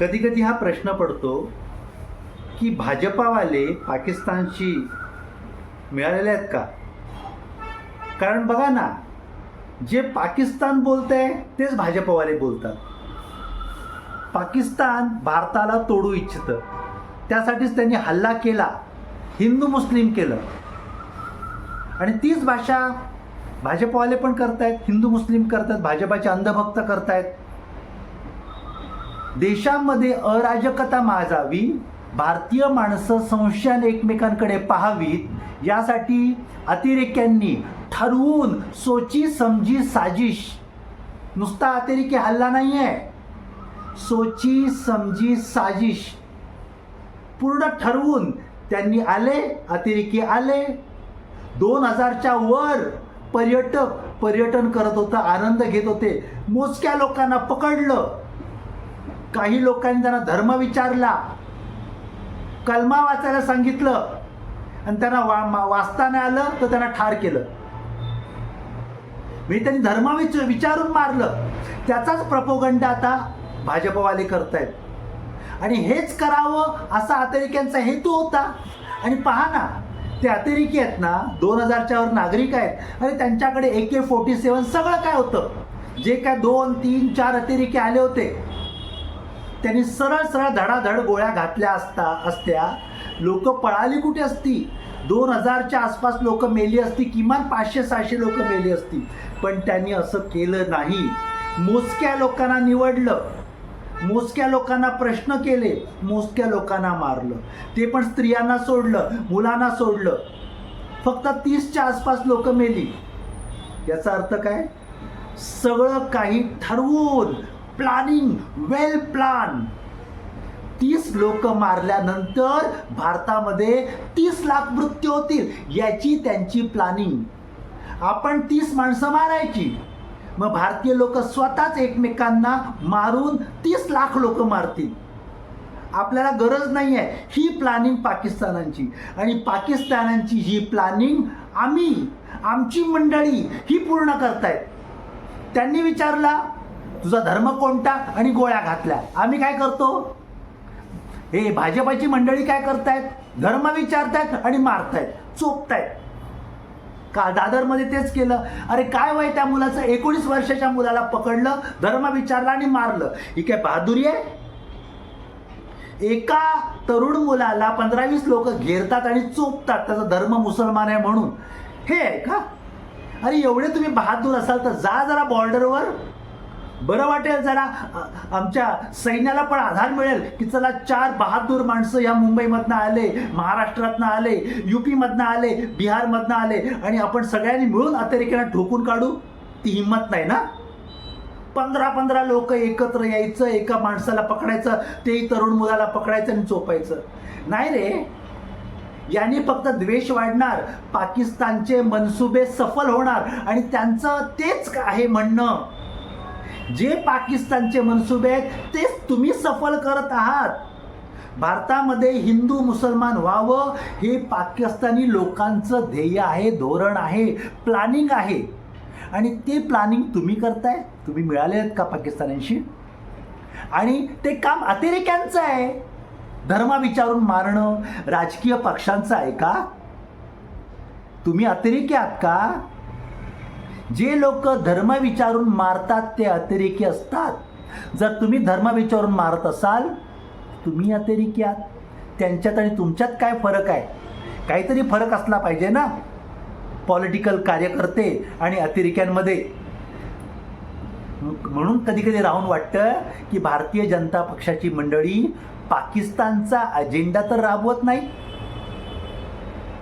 कधी कधी हा प्रश्न पडतो की भाजपावाले पाकिस्तानशी मिळालेले आहेत का? कारण बघा ना जे पाकिस्तान बोलत आहे तेच भाजपवाले बोलतात. पाकिस्तान भारताला तोडू इच्छितं. त्यासाठीच त्यांनी हल्ला केला हिंदू मुस्लिम केलं. आणि तीच भाषा भाजपवाले पण करतायत हिंदू मुस्लिम करतात भाजपाचे अंधभक्त करतायत. देशामध्ये अराजकता माजावी भारतीय माणसं संशयाने एकमेकांकडे पाहावीत यासाठी अतिरेक्यांनी ठरवून सोची समजी साजिश. नुसता अतिरेकी हल्ला नाही आहे सोची समजी साजिश. पूर्ण ठरवून त्यांनी आले अतिरेकी आले. दोन हजारच्या वर पर्यटक पर्यटन करत होतं आनंद घेत होते. मोजक्या लोकांना पकडलं. काही लोकांनी त्यांना धर्म विचारला कलमा वाचायला सांगितलं आणि त्यांना वा मा- वाचता नाही आलं तर त्यांना ठार केलं. मी त्यांनी धर्म विच विचारून मारलं. त्याचाच प्रपोगंड आता भाजपवाले करतायत. आणि हेच करावं असा अतिरेक्यांचा हेतू होता. आणि पहा ना ते अतिरेकी आहेत ना दोन हजारच्या वर नागरिक आहेत. आणि त्यांच्याकडे ए के फोर्टी सेवन सगळं काय होतं? जे काय दोन तीन चार अतिरेकी आले होते त्यांनी सरळ सरळ धडाधड गोळ्या घातल्या असता असत्या. लोक पळाली कुठे असती? दोन हजारच्या आसपास लोक मेली असती किमान पाचशे सहाशे लोक मेली असती. पण त्यांनी असं केलं नाही. मोजक्या लोकांना निवडलं. मोजक्या लोकांना प्रश्न केले. मोजक्या लोकांना मारलं. ते पण स्त्रियांना सोडलं मुलांना सोडलं. फक्त तीसच्या आसपास लोक मेली. याचा अर्थ काय? सगळं काही ठरवून प्लॅनिंग वेल प्लान तीस लोक मारल्यानंतर भारतामध्ये तीस लाख मृत्यू होतील याची त्यांची प्लॅनिंग आपण तीस माणसं मारायची. मग भारतीय लोक स्वतःच एकमेकांना मारून तीस लाख लोक मारतील. आपल्याला गरज नाही आहे ही प्लॅनिंग पाकिस्तानांची. आणि पाकिस्तानांची ही प्लॅनिंग आम्ही आमची मंडळी ही पूर्ण करतायत. त्यांनी विचारला तुझा धर्म कोणता आणि गोळ्या घातल्या? आम्ही काय करतो? हे भाजपाची मंडळी काय करतायत? धर्म विचारतायत आणि मारतायत चोपतायत. का दादरमध्ये तेच केलं? अरे काय वय त्या मुलाचं? एकोणीस वर्षाच्या मुलाला पकडलं धर्म विचारला आणि मारलं. ही काय बहादुरी आहे? एका तरुण मुलाला पंधरा वीस लोक घेरतात आणि चोपतात त्याचा धर्म मुसलमान आहे म्हणून. हे आहे का अरे एवढे तुम्ही बहादूर असाल तर जा जरा बॉर्डरवर बरं वाटेल जरा. आमच्या सैन्याला पण आधार मिळेल की चला चार बहादूर माणसं या मुंबईमधनं आले महाराष्ट्रातनं आले युपीमधनं आले बिहारमधनं आले आणि आपण सगळ्यांनी मिळून अतिरेक्यांना ठोकून काढू? ती हिंमत नाही ना? पंधरा पंधरा लोक एकत्र यायचं एका माणसाला पकडायचं तेही तरुण मुलाला पकडायचं आणि चोपायचं नाही रे. यांनी फक्त द्वेष वाढणार पाकिस्तानचे मनसुबे सफल होणार आणि त्यांचं तेच आहे म्हणणं. जे पाकिस्तानचे मनसुबे आहेत तेच तुम्ही सफल करत आहात. भारतामध्ये हिंदू मुसलमान व्हावं हे पाकिस्तानी लोकांचं ध्येय आहे धोरण आहे प्लॅनिंग आहे. आणि ते प्लॅनिंग तुम्ही करताय तुम्ही मिळाले आहेत का पाकिस्तानांशी आणि ते काम अतिरेक्यांचं आहे. धर्मा विचारून मारणं राजकीय पक्षांचं आहे का? तुम्ही अतिरेकी आहात का? जे लोक धर्म विचारून मारतात ते अतिरेकी असतात. जर तुम्ही धर्म विचारून मारत असाल तुम्ही अतिरेकी आहात. त्यांच्यात आणि तुमच्यात काय फरक आहे? काहीतरी फरक असला पाहिजे ना? पॉलिटिकल कार्यकर्ते आणि अतिरेक्यांमध्ये. म्हणून कधी कधी राहून वाटतं की भारतीय जनता पक्षाची मंडळी पाकिस्तानचा अजेंडा तर राबवत नाही.